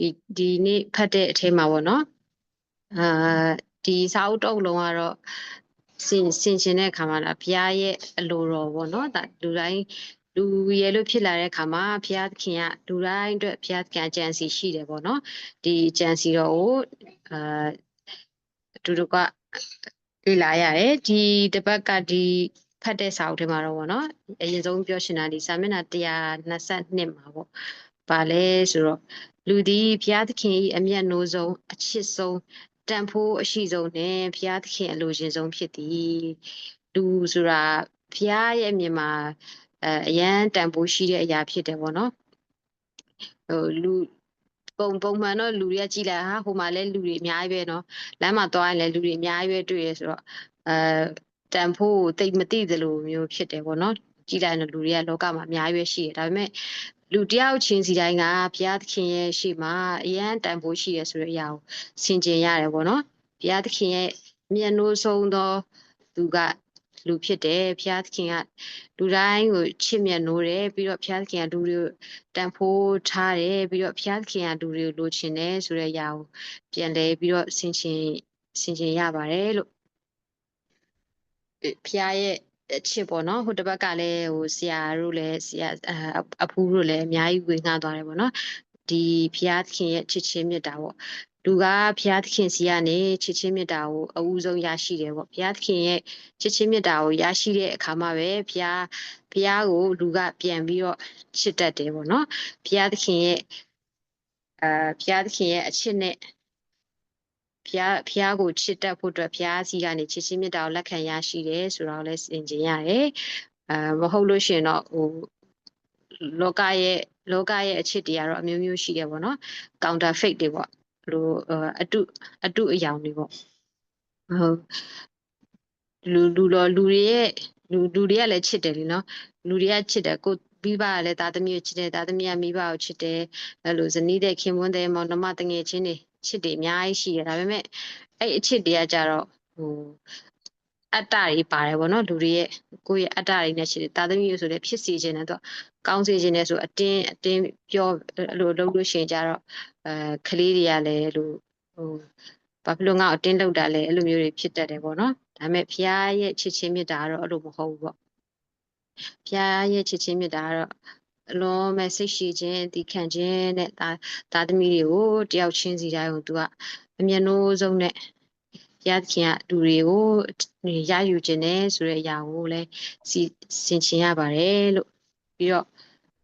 ဒီဒီနေ့ဖတ်တဲ့အထဲမှာပေါ့နော်အာဒီစာအုပ်တုပ်လုံးကတော့စင်စင်ရှင်တဲ့အခါမှာလားဘုရားရဲ့အလိုတော်ပေါ့နော်ဒါလူတိုင်းလူရယ်လို့ဖြစ်လာတဲ့အခါမှာဘုရားသခင်ကလူတိုင်းအတွက်ဘုရားသခင်အကြံစီရှိတယ်ပေါ့နော်ဒီအကြံစီတော်ကိုအာအတူတူကလေ့လာရတယ်ဒီတစ်ပတ်ကဒီဖတ်တဲ့စာအုပ်ထဲမှာတော့ပေါ့နော်အရင်ဆုံးပြောရှင်တာဒီစာမျက်နှာ122မှာပေါ့ပါလဲဆိုတော့ လူသည်ဘုရားသခင်၏အမျက်နိုးဆုံးအချစ်ဆုံးတန်ဖိုးအရှိဆုံးနဲ့ဘုရားသခင်အလိုရှင်ဆုံးဖြစ်သည်လူဆိုတာဘုရားရဲ့မြင်မှာအဲအရန်တန်ဖိုးရှိတဲ့အရာဖြစ်တယ်ပေါ့နော်ဟိုလူပုံပုံမှန်တော့လူတွေကကြည်လိုက်ဟာဟိုမှာလည်းလူတွေအများကြီးပဲနော်လမ်းမှာသွားရင်လည်းလူတွေအများကြီးပဲတွေ့ရဆိုတော့အဲတန်ဖိုးတိတ်မသိသလိုမျိုးဖြစ်တယ်ပေါ့နော်ကြည်လိုက်တော့လူတွေကလောကမှာအများကြီးပဲရှိတယ်ဒါပေမဲ့ လူတယောက်ချင်းစီတိုင်းကဘုရားသခင်ရဲ့ရှေ့မှာအရန်တန်ဖိုးရှိရဆိုတဲ့အရာကိုဆင်ခြင်ရတယ်ပေါ့နော်ဘုရားသခင်ရဲ့မျက်နှိုးဆုံးသောသူကလူဖြစ်တယ်ဘုရားသခင်ကလူတိုင်းကိုချစ်မြတ်နိုးတယ်ပြီးတော့ဘုရားသခင်ကလူတွေကိုတန်ဖိုးထားတယ်ပြီးတော့ဘုရားသခင်ကလူတွေကိုလိုချင်တယ်ဆိုတဲ့အရာကိုပြန်လဲပြီးတော့ဆင်ခြင်ဆင်ခြင်ရပါတယ်လို့ဘုရားရဲ့ အချစ်ပေါ့နော်ဟိုတစ်ဘက်ကလည်းဟိုဆရာတို့လည်းဆရာအဖူးတို့လည်းအများကြီးဝေငှသွားတယ်ပေါ့နော်ဒီဘုရားသခင်ရဲ့ချစ်ချင်းမြတ်တာပေါ့လူကဘုရားသခင်စီကနေချစ်ချင်းမြတ်တာကိုအဦးဆုံးရရှိတယ်ပေါ့ဘုရားသခင်ရဲ့ချစ်ချင်းမြတ်တာကိုရရှိတဲ့အခါမှာပဲဘုရားဘုရားကိုလူကပြန်ပြီးတော့ချစ်တတ်တယ်ပေါ့နော်ဘုရားသခင်ရဲ့အာဘုရားသခင်ရဲ့အချစ်နဲ့ ဘုရားဘုရားကိုချစ်တတ်ဖို့အတွက်ဘုရားစီကနေချစ်ချင်းမြတ်တာကိုလက်ခံရရှိတယ်ဆိုတော့လည်းစင်ကြင်ရတယ်အာမဟုတ်လို့ရှိရင်တော့ဟိုလောကရဲ့လောကရဲ့အချစ်တွေကတော့အမျိုးမျိုးရှိတယ်ပေါ့နော် counterfeit တွေပေါ့ဘလိုအတုအတုအယောင်တွေပေါ့ဟုတ်လူလူတော်လူတွေရဲ့လူလူတွေကလည်းချစ်တယ်လीနော်လူတွေကချစ်တယ်ကိုမိဘကလည်းသားသမီးကိုချစ်တယ်သားသမီးကမိဘကိုချစ်တယ်အဲ့လိုဇနီးတဲ့ခင်မွန်းတဲ့မောင်နှမတငယ်ချင်းတွေ ချစ်တွေအများကြီးရှိတယ်ဒါပေမဲ့အဲ့အချစ်တွေကကြတော့ဟိုအတ္တတွေပါတယ်ဗောနော်လူတွေရဲ့ကိုယ့်ရဲ့အတ္တတွေနဲ့ရှိတယ်တာသမီးဆိုလည်းဖြစ်စီခြင်းနဲ့တော့ကောင်းစေခြင်းနဲ့ဆိုအတင်းအတင်းပြောအဲ့လိုလုပ်လို့ရှိရင်ကြတော့အဲကလေးတွေကလည်းအဲ့လိုဟိုဘာဖြစ်လို့ငါ့အတင်းလောက်တာလဲအဲ့လိုမျိုးတွေဖြစ်တတ်တယ်ဗောနော်ဒါပေမဲ့ဖခင်ရဲ့ချစ်ချင်းမြတ်တာကတော့အဲ့လိုမဟုတ်ဘူးဗောဖခင်ရဲ့ချစ်ချင်းမြတ်တာကတော့ အလွန်မဲ့စိတ်ရှိခြင်းတည်ခံခြင်းနဲ့ဒါသားသမီးတွေကိုတယောက်ချင်းစီတိုင်းကိုသူကအမျက်နှိုးဆုံးနဲ့ဘုရားသခင်ကလူတွေကိုရယူခြင်းနဲ့ဆိုတဲ့အရာကိုလည်းစီဆင်ခြင်ရပါတယ်လို့ပြီးတော့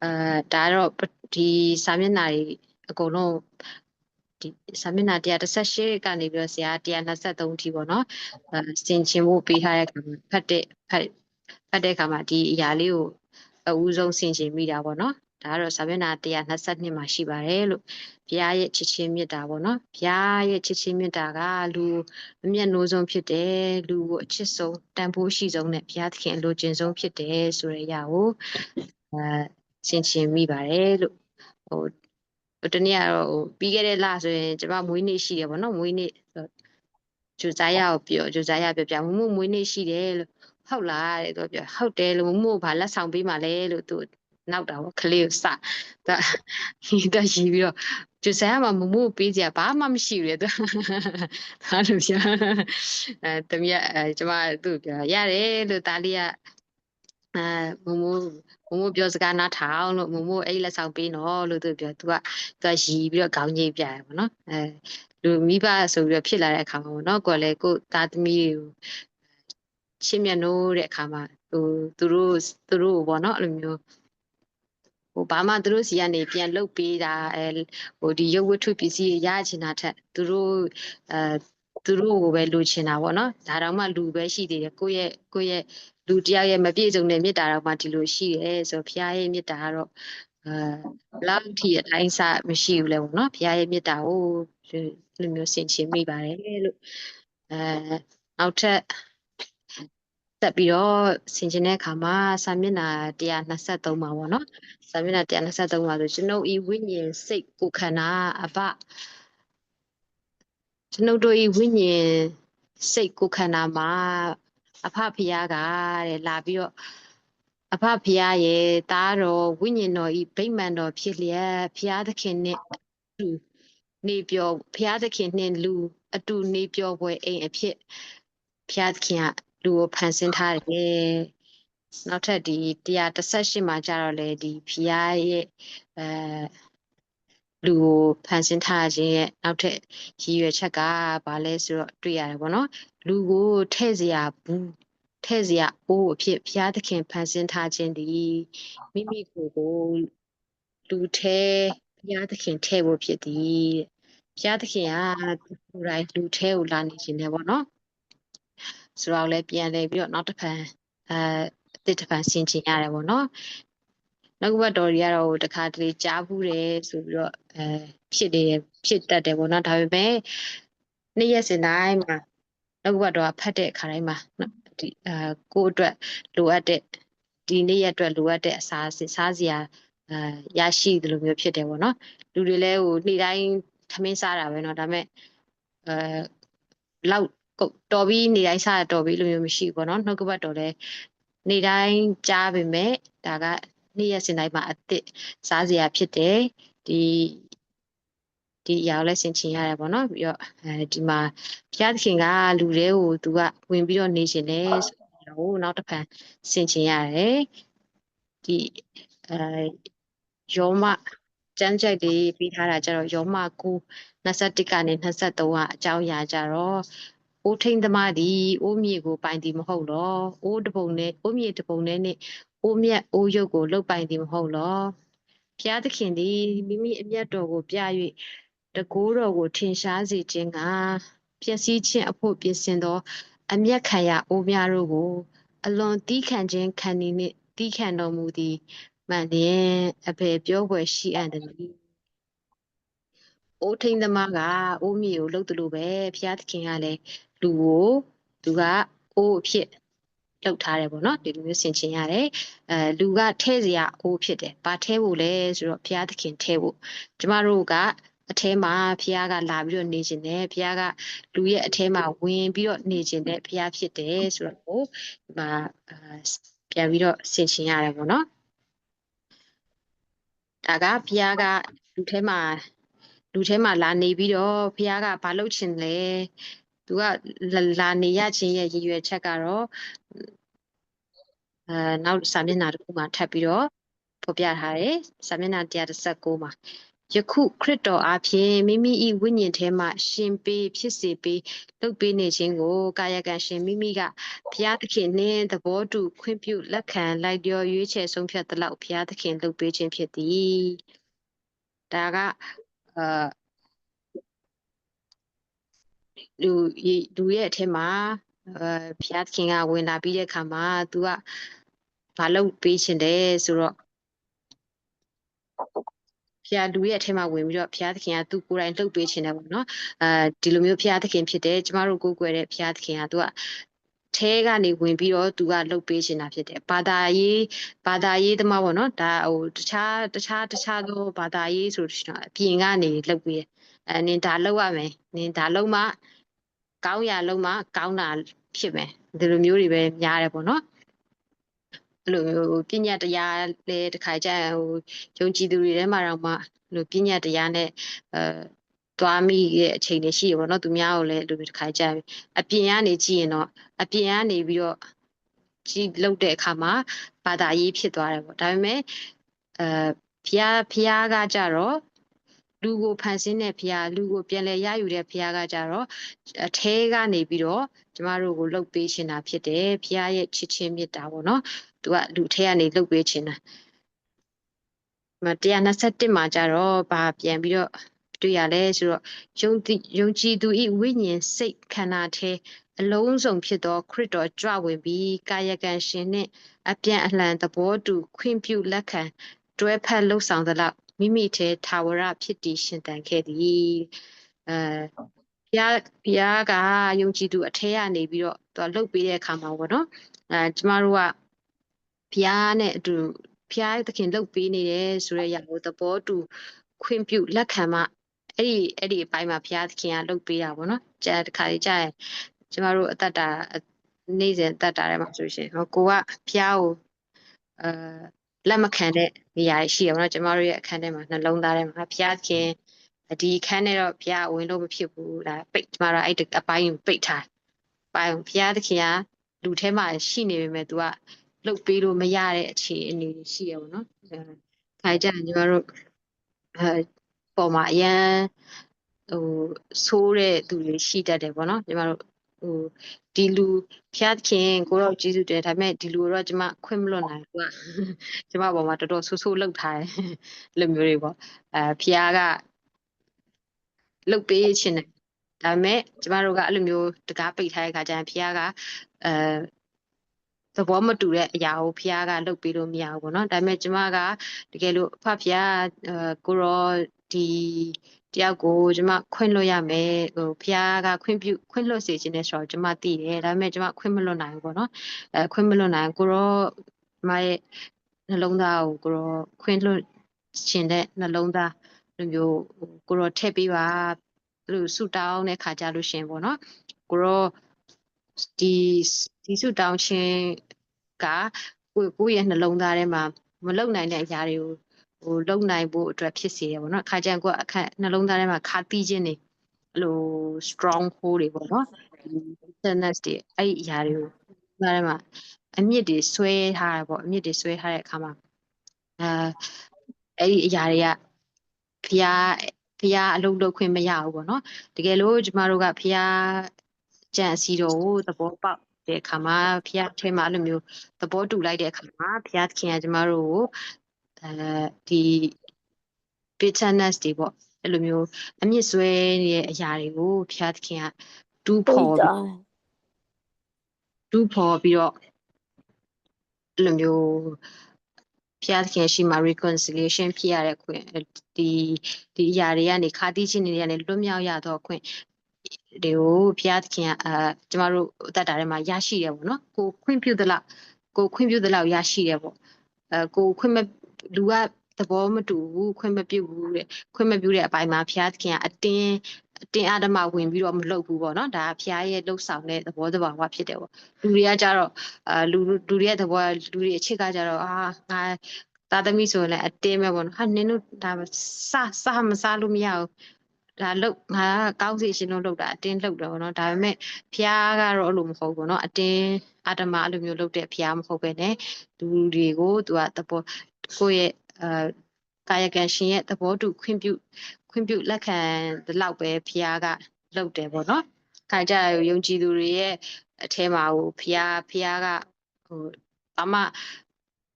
အဲဒါတော့ဒီစာမျက်နှာတွေအကုန်လုံးဒီစာမျက်နှာ138ကနေပြီးတော့ဆရာ123အထိပေါ့နော်အဲဆင်ခြင်ဖို့ပေးထားတဲ့အခါမှာဖတ်တဲ့ဖတ်ဖတ်တဲ့အခါမှာဒီအရာလေးကို အဦးဆုံးဆင်ခြင်မိတာပေါ့နော်ဒါကတော့စာမျက်နှာ122မှာရှိပါတယ်လို့ဘုရားရဲ့ချစ်ချင်းမေတ္တာပေါ့နော်ဘုရားရဲ့ချစ်ချင်းမေတ္တာကလူအမျက်နှိုးဆုံးဖြစ်တယ်လူကိုအချစ်ဆုံးတန်ဖိုးရှိဆုံးနဲ့ဘုရားသခင်အလိုချင်ဆုံးဖြစ်တယ်ဆိုတဲ့အရာကိုအဲရှင်းရှင်းမိပါတယ်လို့ဟိုဟိုတနေ့ကတော့ဟိုပြီးခဲ့တဲ့လဆိုရင်ကျမမွေးနေ့ရှိတယ်ပေါ့နော်မွေးနေ့ဂျူဇာယာကိုပြောဂျူဇာယာပြောပြမမှုမွေးနေ့ရှိတယ်လို့ ဟုတ်လားတဲ့သူပြောဟုတ်တယ်လို့မမှုဘာလက်ဆောင်ပေးမှလဲလို့သူနောက်တာပေါ့ကလေးကိုစဒါဟီတရှိပြီးတော့ကျဆန်ကမမှုပေးစရာဘာမှမရှိဘူးလေသူဒါလို့ပြောအဲတမီးအဲကျမသူ့ပြောရတယ်လို့တားလေးကအဲမမမမပြောစကားနားထောင်လို့မမအဲ့လက်ဆောင်ပေးနော်လို့သူပြောသူကသူကရီပြီးတော့ခေါင်းကြီးပြရပါတော့အဲလူမိဘဆိုပြီးတော့ဖြစ်လာတဲ့အခါမှာပေါ့နော်ကိုယ်လည်းကိုသားသမီးကို ရှင်းမြတ်နိုးတဲ့အခါမှာဟိုသူတို့သူတို့ပေါ့နော်အဲ့လိုမျိုးဟိုဘာမှသူတို့စီကနေပြန်လုတ်ပေးတာအဲဟိုဒီရုပ်ဝတ္ထုပစ္စည်းရချင်တာထက်သူတို့အဲသူတို့ကိုပဲလိုချင်တာပေါ့နော်ဒါတော့မှလူပဲရှိသေးတယ်ကိုယ့်ရဲ့ကိုယ့်ရဲ့လူတယောက်ရဲ့မပြည့်စုံတဲ့မေတ္တာတော့မှဒီလိုရှိတယ်ဆိုတော့ဘုရားရဲ့မေတ္တာကတော့အဲလောက်ထီအတိုင်းစမရှိဘူးလေပေါ့နော်ဘုရားရဲ့မေတ္တာကိုလူမျိုးဆင်ခြင်မိပါတယ်လို့အဲနောက်ထပ် တက်ပြီးတော့ဆင်ခြင်တဲ့အခါမှာစာမျက်နှာ123မှာပေါ့နော်စာမျက်နှာ123မှာဆိုကျွန်ုပ်ဤဝိညာဉ်စိတ်ကိုယ်ခန္ဓာအပကျွန်ုပ်တို့ဤဝိညာဉ်စိတ်ကိုယ်ခန္ဓာမှာအဖဖရားကတဲ့လာပြီးတော့အဖဖရားရဲ့သားတော်ဝိညာဉ်တော်ဤဗိမ္မာန်တော်ဖြစ်လျက်ဖျားသခင်နဲ့နေပျော်ဘုရားသခင်နှင့်လူအတူနေပျော်ပွဲအိမ်အဖြစ်ဘုရားသခင်က လူကိုဖန်ဆင်းထားတယ်နောက်ထပ်ဒီ138မှာကြတော့လေဒီဘုရားရဲ့အဲလူကိုဖန်ဆင်းထားခြင်းရဲ့နောက်ထပ်ရည်ရွယ်ချက်ကဘာလဲဆိုတော့တွေ့ရတယ်ပေါ့နော်လူကိုထဲ့စရာဘူးထဲ့စရာအိုးအဖြစ်ဘုရားသခင်ဖန်ဆင်းထားခြင်းဒီမိမိကိုယ်ကိုလူထဲဘုရားသခင်ထဲ့ဖို့ဖြစ်သည်ဘုရားသခင်ကလူတိုင်းလူထဲကိုလာနေခြင်းနဲ့ပေါ့နော် ဆိုတော့လည်းပြန်လဲပြီးတော့နောက်တစ်ဖန်အဲအတစ်တစ်ဖန်ဆင်ခြင်ရတယ်ပေါ့နော်နောက်ကဘတ်တော်တွေကတော့တခါတလေကြားဘူးတယ်ဆိုပြီးတော့အဲဖြစ်နေတယ်ဖြစ်တတ်တယ်ပေါ့နော်ဒါပေမဲ့နေ့ရက်စဉ်တိုင်းမှာနောက်ကဘတ်တော်ကဖတ်တဲ့အခါတိုင်းမှာနော်ဒီအာကိုယ့်အတွက်လိုအပ်တဲ့ဒီနေ့ရက်အတွက်လိုအပ်တဲ့အစာစားစရာအာရရှိတယ်လို့မျိုးဖြစ်တယ်ပေါ့နော်လူတွေလည်းဟိုနေ့တိုင်းထမင်းစားတာပဲเนาะဒါပေမဲ့အဲလောက် တော်ပြီးနေတိုင်းစားတော်ပြီးလို့မျိုးမရှိဘူးပေါ့နော်နှုတ်ကပတ်တော်လည်းနေတိုင်းကြားပေမဲ့ဒါကနေ့ရက်စဉ်တိုင်းမှာအစ်စ်စားစရာဖြစ်တယ်ဒီဒီအရာကိုလည်းဆင်ခြင်ရတယ်ပေါ့နော်ပြီးတော့အဲဒီမှာဘုရားသခင်ကလူတွေကိုသူကဝင်ပြီးတော့နေရှင်တယ်ဆိုတော့နောက်တစ်ဖန်ဆင်ခြင်ရတယ်ဒီအဲယောမကျမ်းကြိုက်တွေပြီးထားတာကြတော့ယောမ9 21ကနေ23ကအကြောင်းအရာကြတော့ အိုးထိန်သမားသည်အိုးမြေကိုပိုင်သည်မဟုတ်တော့အိုးတပုံနဲ့အိုးမြေတပုံနဲ့နှင့်အိုးမြတ်အိုးရုပ်ကိုလုတ်ပိုင်သည်မဟုတ်လောဘုရားသခင်သည်မိမိအမျက်တော်ကိုပြ၍တကိုးတော်ကိုထင်ရှားစေခြင်းကပျက်စီးခြင်းအဖို့ပြင်ဆင်သော အမျက်ခံရအိုးများတို့ကို အလွန်တီးခံခြင်းခံနေနှင့်တီးခံတော်မူသည်မှန်လျင်အဖေပြောဖွယ်ရှိအပ်တယ်အိုးထိန်သမားကအိုးမြေကိုလှုပ်တယ်လို့ပဲဘုရားသခင်ကလည်း လူကိုသူကအိုးအဖြစ်လှုပ်ထားတယ်ပေါ့နော်ဒီလိုမျိုးဆင်ခြင်ရတယ်အဲလူကထဲစရာအိုးဖြစ်တယ်ဘာထဲဖို့လဲဆိုတော့ဘုရားသခင်ထဲဖို့ကျမတို့ကအထဲမှာဘုရားကလာပြီးတော့နေခြင်းနဲ့ဘုရားကလူရဲ့အထဲမှာဝင်ပြီးတော့နေခြင်းနဲ့ဘုရားဖြစ်တယ်ဆိုတော့ဟိုဒီမှာပြန်ပြီးတော့ဆင်ခြင်ရတယ်ပေါ့နော်ဒါကဘုရားကလူထဲမှာလူထဲမှာလာနေပြီးတော့ဘုရားကဘာလုပ်ချင်လဲ သူကလာနေရခြင်းရဲ့ရည်ရွယ်ချက်ကတော့အဲနောက်စာမျက်နှာတစ်ခုမှာထပ်ပြီးတော့ဖော်ပြထားတယ်စာမျက်နှာ139မှာယခုခရစ်တော်အားဖြင့်မိမိ၏ဝိညာဉ်ထဲမှရှင်ပေးဖြစ်စေပေးလုပ်ပေးနေခြင်းကိုကာယကံရှင်မိမိကဘုရားသခင်နှင့်သဘောတူခွင့်ပြုလက်ခံလိုက်လျော်ရွေးချယ်ဆုံးဖြတ်သလောက်ဘုရားသခင်လုပ်ပေးခြင်းဖြစ်သည်ဒါကအာ လူလူရဲ့အထက်မှာအဲဘုရားသခင်ကဝင်လာပြီးတဲ့အခါမှာ तू ကဘာလုပ်ပေးရှင်တယ်ဆိုတော့ဖျားလူရဲ့အထက်မှာဝင်ပြီးတော့ဖျားသခင်ကသူကိုယ်တိုင်လှုပ်ပေးခြင်းတယ်ပေါ့နော်အဲဒီလိုမျိုးဖျားသခင်ဖြစ်တယ်ကျမတို့ကိုးကွယ်တဲ့ဖျားသခင်ကသူကထဲကနေဝင်ပြီးတော့သူကလှုပ်ပေးခြင်းတာဖြစ်တယ်ဘာသာရေးဘာသာရေးသမားပေါ့နော်ဒါဟိုတခြားတခြားတခြားသောဘာသာရေးဆိုတော့အပြင်ကနေလှုပ်ပေးတယ် အဲနင်ဒါလှုပ်ရမယ်နင်ဒါလှုပ်မှကောင်းရလှုပ်မှကောင်းတာဖြစ်မယ်ဒီလိုမျိုးတွေပဲများတယ်ပေါ့နော်အဲ့လိုမျိုးပညာတရားလည်းတစ်ခါကျရင်ဟိုယုံကြည်သူတွေထဲမှာတော့မှလို့ပညာတရားနဲ့အဲသွားမိရဲ့အချိန်တွေရှိရပါတော့သူများကိုလည်းလိုတစ်ခါကြအပြင်ကနေကြည့်ရင်တော့အပြင်ကနေပြီးတော့ကြည့်လောက်တဲ့အခါမှာဘာသာရေးဖြစ်သွားတယ်ပေါ့ဒါပေမဲ့အဲဖျားဖျားကကြတော့ လူကိုဖန်ဆင်းတဲ့ဖျားလူကိုပြန်လဲရယူတဲ့ဖျားကကြတော့အထဲကနေပြီးတော့ကျမတို့ကိုလှုပ်ပေးရှင်တာဖြစ်တယ်ဖျားရဲ့ချစ်ချင်းမေတ္တာပေါ့နော်သူကလူထဲကနေလှုပ်ပေးခြင်းတာမ121မှာကြတော့ဗာပြန်ပြီးတော့တွေ့ရလဲဆိုတော့ယုံယုံကြည်သူဤဝိညာဉ်စိတ်ခန္ဓာထဲအလုံးစုံဖြစ်သောခရစ်တော်ကြွဝင်ပြီးကာယကံရှင်နှင့်အပြန်အလှန်သဘောတူခွင့်ပြုလက်ခံတွဲဖက်လှုပ်ဆောင်သလောက် မိမိထဲထာဝရဖြစ်တည်ရှင်တန်ခဲ့သည်အဲဘုရားဘုရားကယုံကြည်သူအထဲကနေပြီးတော့သူကလှုပ်ပေးတဲ့အခါမှာပေါ့နော်အဲကျမတို့ကဘုရားနဲ့အတူဘုရားသခင်လှုပ်ပေးနေတယ်ဆိုတဲ့အရာကိုသဘောတူခွင့်ပြုလက်ခံမှအဲ့ဒီအဲ့ဒီအပိုင်းမှာဘုရားသခင်ကလှုပ်ပေးတာပေါ့နော်ကြာတခါကြီးကြာရင်ကျမတို့အသက်တာနေ့စဉ်အသက်တာထဲမှာဆိုရှင်ဟောကိုကဘုရားကိုအဲ လက်မခံတဲ့နေရာရှိရပါတော့ကျမတို့ရဲ့အခန်းထဲမှာနှလုံးသားထဲမှာဘုရားသခင်ဒီခန်းနဲ့တော့ဘုရားဝင်လို့မဖြစ်ဘူးဒါပိတ်ကျမတို့အဲ့ဒီအပိုင်းကိုပိတ်ထားပိုင်းဘုရားသခင်ကလူထဲမှာရှိနေပေမဲ့ तू ကလှုပ်ပေးလို့မရတဲ့အခြေအနေရှိရပါတော့အဲခိုင်ကြရင်ကျမတို့အဲပေါ်မှာအရန်ဟိုဆိုးတဲ့သူတွေရှိတတ်တယ်ပေါ့နော်ကျမတို့ ဟိုဒီလူဖျားခင်ကိုတော့ကျေးဇူးတယ်ဒါပေမဲ့ဒီလူတော့ကျမခွင့်မလွတ်နိုင်ဘူးကကျမပေါ်မှာတော်တော်ဆိုးဆိုးလောက်ထားတယ်လိုမျိုးတွေပေါ့အဲဖျားကလုတ်ပေးခြင်းတယ်ဒါပေမဲ့ကျမတို့ကအဲ့လိုမျိုးတကားပိတ်ထားတဲ့ခါကျရင်ဖျားကအဲသဘောမတူတဲ့အရာကိုဖះကလုပ်ပေးလို့မရဘူးပေါ့နော်ဒါပေမဲ့ကျမကတကယ်လို့ဖဖះအဲကိုရောဒီ တယောက်ကိုကျမခွင့်လွှတ်ရမယ်ဟိုဖះကခွင့်ပြုခွင့်လွှတ်စေခြင်းနဲ့ဆိုတော့ကျမသိတယ်ဒါပေမဲ့ကျမခွင့်မလွှတ်နိုင်ဘူးပေါ့နော်အဲခွင့်မလွှတ်နိုင်ကိုရောကျမရဲ့နှလုံးသားကိုကိုရောခွင့်လွှတ်ခြင်းတဲ့နှလုံးသားလိုမျိုးကိုရောထည့်ပေးပါလို့ဆူတောင်းတဲ့ခါကြလို့ရှင်ပေါ့နော်ကိုရောဒီဒီဆူတောင်းခြင်းကကိုကိုယ့်ရဲ့နှလုံးသားထဲမှာမလုံနိုင်တဲ့အရာတွေကို ဟိုလုံနိုင်ဖို့အတွက်ဖြစ်စေရပေါ့နော်အခါကျရင်ကိုယ်အခက်နှလုံးသားထဲမှာခါတီးခြင်းနေအဲ့လို strong hold တွေပေါ့နော်ဒီ bitterness တွေအဲ့ဒီအရာတွေကိုနှလုံးသားထဲမှာအမြင့်တွေဆွဲထားတာပေါ့အမြင့်တွေဆွဲထားတဲ့အခါမှာအဲအဲ့ဒီအရာတွေကဖျားဖျားအလုပ်လုပ်ခွင့်မရဘူးပေါ့နော်တကယ်လို့ကျမတို့ကဖျားကြံစီတော်ကိုသဘောပေါက်တဲ့အခါမှာဖျားထဲမှာအဲ့လိုမျိုးသဘောတူလိုက်တဲ့အခါမှာဖျားသခင်ကကျမတို့ကို အဲဒီ bitterness တွေပေါ့အဲ့လိုမျိုးအမြင့်ဆွဲနေတဲ့အရာတွေကိုဖျားသခင်ကတူးဖော်ပြီးတူးဖော်ပြီးတော့အဲ့လိုမျိုးဖျားသခင်ရှိမှ reconciliation ဖြစ်ရတဲ့ခွင့်ဒီဒီအရာတွေကနေခါတိချင်းတွေကနေလွတ်မြောက်ရတော့ခွင့်တွေကိုဘုရားသခင်ကအာကျမတို့အသက်တာထဲမှာရရှိတယ်ပေါ့နော်ကိုခွင့်ပြုသလောက်ကိုခွင့်ပြုသလောက်ရရှိတယ်ပေါ့အဲကိုခွင့်မ လူကသဘောမတူဘူးခွင့်မပြုဘူးတဲ့ခွင့်မပြုတဲ့အပိုင်းမှာဘုရားသခင်ကအတင်းအတင်းအဓမ္မဝင်ပြီးတော့မလုပ်ဘူးပေါ့နော်ဒါဘုရားရဲ့လှုပ်ဆောင်တဲ့သဘောတဘာဝဖြစ်တယ်ပေါ့လူတွေကကြတော့အာလူလူတွေရဲ့သဘောလူတွေအခြေကကြတော့အာငါသားသမီးဆိုရင်လည်းအတင်းပဲပေါ့နော်ဟာနင်တို့ဒါစစမစားလို့မရဘူးဒါလောက်ငါကောင်းစီရှင်တို့လောက်တာအတင်းလောက်တယ်ပေါ့နော်ဒါပေမဲ့ဖះကတော့အဲ့လိုမဟုတ်ဘူးပေါ့နော်အတင်းအတ္တမအဲ့လိုမျိုးလောက်တဲ့ဖះမဟုတ်ပဲねလူတွေကိုသူကသဘော ကိုယ့်ရဲ့အာကာယကံရှင်ရဲ့သဘောတူခွင့်ပြုခွင့်ပြုလက်ခံဒီလောက်ပဲဖျားကလုတ်တယ်ပေါ့နော်ခါကြယုံကြည်သူတွေရဲ့အထဲမှာဟိုဖျားဖျားကဟိုအမ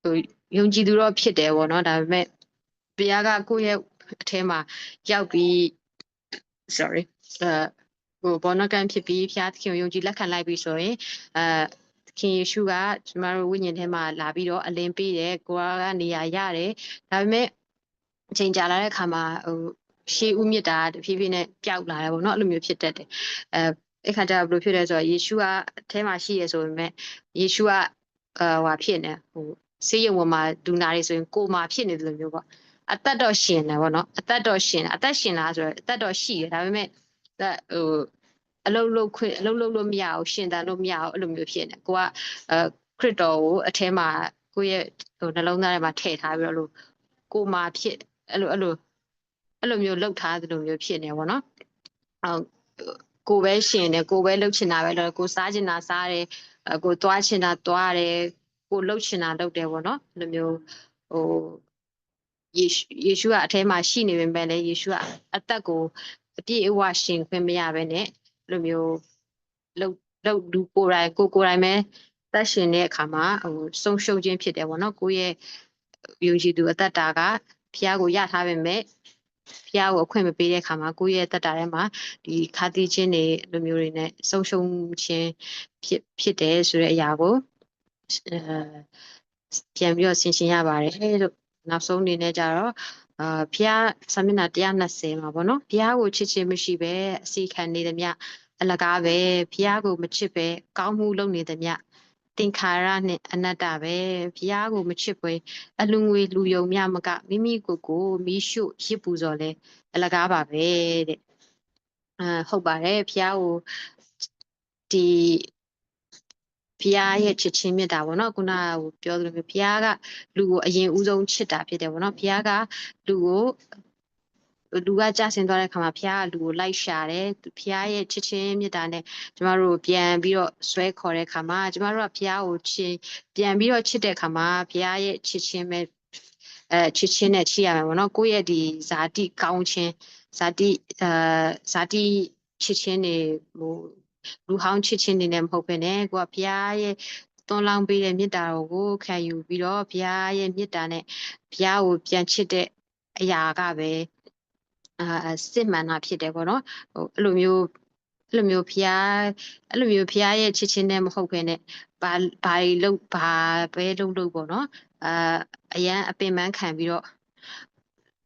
ဟိုယုံကြည်သူတော့ဖြစ်တယ်ပေါ့နော်ဒါပေမဲ့ဖျားကကိုယ့်ရဲ့အထဲမှာရောက်ပြီး sorry အဲဟိုဘောနကန်ဖြစ်ပြီးဖျားသခင်ကိုယုံကြည်လက်ခံလိုက်ပြီးဆိုရင်အဲ ခင်ယေရှုကကျမတို့ဝိညာဉ်ထဲမှာလာပြီးတော့အလင်းပေးတယ်ကိုယ်ကနေရာရတယ်ဒါပေမဲ့အချိန်ကြာလာတဲ့အခါမှာဟိုရှေးဥမြစ်တာတဖြည်းဖြည်းနဲ့ပျောက်လာတယ်ပေါ့နော်အဲ့လိုမျိုးဖြစ်တတ်တယ်အဲအဲ့ခါကျတော့ဘယ်လိုဖြစ်လဲဆိုတော့ယေရှုကအထဲမှာရှိရဆိုပေမဲ့ယေရှုကအာဟိုဖြစ်နေဟိုဆေးရုံပေါ်မှာဒူနာတွေဆိုရင်ကိုမာဖြစ်နေတယ်လို့မျိုးပေါ့အသက်တော့ရှင်တယ်ပေါ့နော်အသက်တော့ရှင်အသက်ရှင်လားဆိုတော့အသက်တော့ရှိတယ်ဒါပေမဲ့ဟို အလုံးလုံးခွင့်အလုံးလုံးလို့မရအောင်ရှင်တန်လို့မရအောင်အဲ့လိုမျိုးဖြစ်နေကိုကအဲခရစ်တော်ကိုအထဲမှာကိုယ့်ရဲ့ဟိုနှလုံးသားထဲမှာထည့်ထားပြီးတော့လို့ကိုမာဖြစ်အဲ့လိုအဲ့လိုအဲ့လိုမျိုးလှုပ်ထားသလိုမျိုးဖြစ်နေပေါ့နော်အော်ကိုပဲရှင်တယ်ကိုပဲလှုပ်ချင်တာပဲလို့ကိုစားချင်တာစားတယ်ကိုသွားချင်တာသွားတယ်ကိုလှုပ်ချင်တာလှုပ်တယ်ပေါ့နော်အဲ့လိုမျိုးဟိုယေရှုယေရှုကအထဲမှာရှိနေပေမဲ့လည်းယေရှုကအသက်ကိုအပြည့်အဝရှင်ခွင့်မရဘဲနဲ့ လိုမျိုးလှုပ်လှုပ်လူကိုယ်တိုင်ကိုကိုယ်တိုင်ပဲသက်ရှင်တဲ့အခါမှာဟိုဆုံးရှုံးခြင်းဖြစ်တယ်ပေါ့နော်ကိုယ့်ရဲ့ယုံကြည်သူအသက်တာကဖះကိုရထားပေမဲ့ဖះကိုအခွင့်မပေးတဲ့အခါမှာကိုယ့်ရဲ့သက်တာထဲမှာဒီခါတိချင်းတွေလိုမျိုးတွေနဲ့ဆုံးရှုံးခြင်းဖြစ်ဖြစ်တယ်ဆိုတဲ့အရာကိုအဲပြန်ပြီးတော့ဆင်ခြင်ရပါတယ်လို့နောက်ဆုံးအနေနဲ့ကြတော့ အာဖျားဆာမျက်နှာ120မှာပေါ့နော်ဖျားကိုချစ်ချင်းမရှိပဲအစီခံနေသမျှအလကားပဲဖျားကိုမချစ်ပဲကောင်းမှုလုပ်နေသမျှသင်္ခါရနဲ့အနတ္တပဲဖျားကိုမချစ်ပွဲအလူငွေလူယုံမြမကမိမိကိုယ်ကိုမိရှုရစ်ပူဇော်လဲအလကားပါပဲတဲ့အာဟုတ်ပါတယ်ဖျားကိုဒီ ဘုရားရဲ့ချစ်ချင်းမြတ်တာပေါ့နော်ခုနကပြောသလိုမျိုးဘုရားကလူကိုအရင်ဦးဆုံးချစ်တာဖြစ်တယ်ပေါ့နော်ဘုရားကလူကိုလူကကြာဆင်းသွားတဲ့ခါမှာဖះကလူကိုလိုက်ရှာတယ်ဖះရဲ့ချစ်ချင်းမေတ္တာနဲ့ကျမတို့ပြန်ပြီးတော့ဆွဲခေါ်တဲ့ခါမှာကျမတို့ကဖះကိုချစ်ပြန်ပြီးတော့ချစ်တဲ့ခါမှာဖះရဲ့ချစ်ချင်းပဲအဲချစ်ချင်းနဲ့ချစ်ရမယ်ပေါ့နော်ကိုယ့်ရဲ့ဒီဇာတိကောင်းခြင်းဇာတိအဲဇာတိချစ်ချင်းတွေဟို လူဟောင်းချစ်ချင်းတွေနဲ့မဟုတ်ဘဲနဲ့ကိုကဖះရဲ့သွန်လောင်းပေးတဲ့မေတ္တာတော်ကိုခံယူပြီးတော့ဘုရားရဲ့မေတ္တာနဲ့ဘုရားကိုပြန်ချစ်တဲ့အရာကပဲအာစစ်မှန်တာဖြစ်တယ်ပေါ့နော်ဟိုအဲ့လိုမျိုးအဲ့လိုမျိုးဘုရားအဲ့လိုမျိုးဘုရားရဲ့ချစ်ချင်းနဲ့မဟုတ်ဘဲနဲ့ဘာဘာတွေလုပ်ဘာပဲလုပ်လို့ပေါ့နော်အာအရန်အပင်ပန်းခံပြီးတော့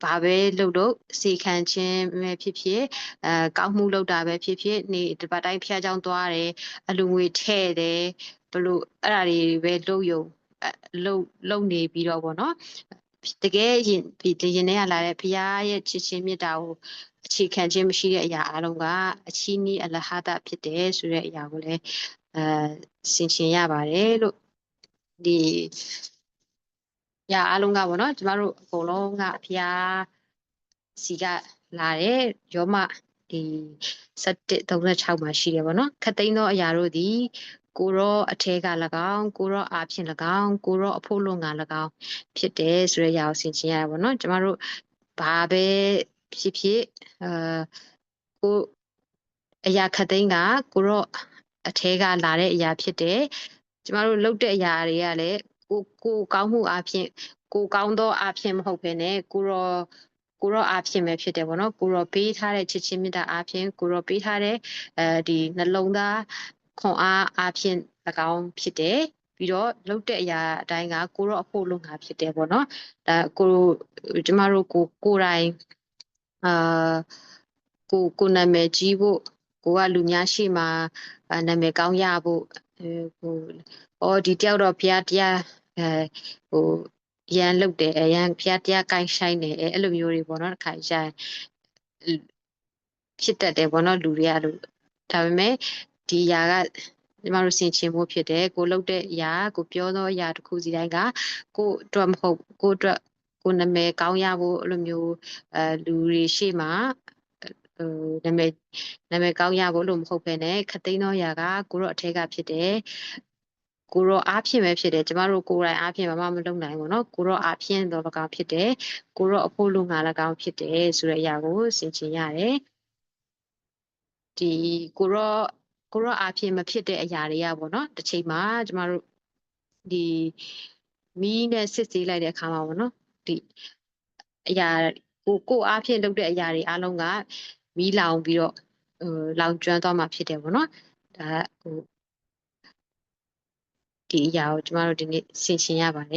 ဘာပဲလုပ်လို့စေခံခြင်းပဲဖြစ်ဖြစ်အဲကောင်းမှုလုပ်တာပဲဖြစ်ဖြစ်နေဒီပတ်တိုင်းဖျားချောင်းသွားတယ်အလူငွေထဲ့တယ်ဘလို့အဲ့ဒါတွေပဲလုပ်ယုံလုံလုံနေပြီးတော့ပေါ့နော်တကယ်ရင်ဒီရင်ထဲကလာတဲ့ဘုရားရဲ့ချစ်ချင်းမေတ္တာကိုအခြေခံခြင်းမရှိတဲ့အရာအလုံးကအချီးနီးအလဟဒဖြစ်တယ်ဆိုတဲ့အရာကိုလည်းအဲဆင်ခြင်ရပါတယ်လို့ဒီ ညာအလုံးကပေါ့နော်ကျမတို့အကုန်လုံးကဘုရားစီကလာတဲ့ယောမဒီ736မှာရှိတယ်ပေါ့နော်ခတ်သိမ်းသောအရာတို့သည်ကိုရောအထဲက၎င်းကိုရောအာဖြင့်၎င်းကိုရောအဖို့လွန်က၎င်းဖြစ်တယ်ဆိုတဲ့အရာကိုဆင်ခြင်ရတယ်ပေါ့နော်ကျမတို့ဘာပဲဖြစ်ဖြစ်အာကိုအရာခတ်သိမ်းကကိုရောအထဲကလာတဲ့အရာဖြစ်တယ်ကျမတို့လုပ်တဲ့အရာတွေကလည်း ကိုကိုကောင်းမှုအပြင်ကိုကောင်းသောအပြင်မဟုတ်ဘဲနဲ့ကိုရောကိုရောအားဖြင့်ပဲဖြစ်တယ်ပေါ့နော်ကိုရောပေးထားတဲ့ချစ်ချင်းမေတ္တာအားဖြင့်ကိုရောပေးထားတဲ့အဲဒီနှလုံးသားခွန်အားအားဖြင့်၎င်းဖြစ်တယ်ပြီးတော့လုတ်တဲ့အရာအတိုင်းကကိုရောအဖို့လုံးငါဖြစ်တယ်ပေါ့နော်ဒါကိုကျမတို့ကိုကိုယ်တိုင်အာကိုကိုနာမည်ကြီးဖို့ကိုကလူများရှိမှနာမည်ကောင်းရဖို့ ဟိုအော်ဒီတယောက်တော့ဘုရားတရားအဲဟိုရန်လုတ်တယ်ရန်ဖျားတရားကိုင်းဆိုင်တယ်အဲ့လိုမျိုးတွေပေါ့နော်တစ်ခါရန်ဖြစ်တတ်တယ်ပေါ့နော်လူတွေကလို့ဒါပေမဲ့ဒီຢာကကျမတို့ဆင်ခြင်ဖို့ဖြစ်တယ်ကိုလုတ်တဲ့အရာကိုပြောသောအရာတစ်ခုစီတိုင်းကကိုအတွက်မဟုတ်ကိုအတွက်ကိုနာမည်ကောင်းရဖို့အဲ့လိုမျိုးအဲလူတွေရှေ့မှာ ဟိုနာမည်နာမည်ကောင်းရဖို့လို့မဟုတ်ဘဲနဲ့ခသိန်းသောຢာကကိုတော့အထက်ကဖြစ်တယ်ကိုရောအားဖြင့်ပဲဖြစ်တယ်ကျမတို့ကိုယ်တိုင်အားဖြင့်ဘာမှမလုပ်နိုင်ဘူးเนาะကိုရောအားဖြင့်တော့၎င်းဖြစ်တယ်ကိုရောအဖို့လုံငါ၎င်းဖြစ်တယ်ဆိုတဲ့အရာကိုဆင်ခြင်ရတယ်ဒီကိုရောကိုရောအားဖြင့်မဖြစ်တဲ့အရာတွေကပေါ့เนาะတစ်ချိန်မှာကျမတို့ဒီမီးနဲ့စစ်ဆေးလိုက်တဲ့အခါမှာပေါ့နော်ဒီအရာကိုကိုအားဖြင့်လုပ်တဲ့အရာတွေအားလုံးက မီးလောင်ပြီးတော့ဟိုလောင်ကျွမ်းသွားမှာဖြစ်တယ်ပေါ့နော်ဒါဟိုဒီအရာကိုကျမတို့ဒီနေ့ဆင်ခြင်ရပါတယ်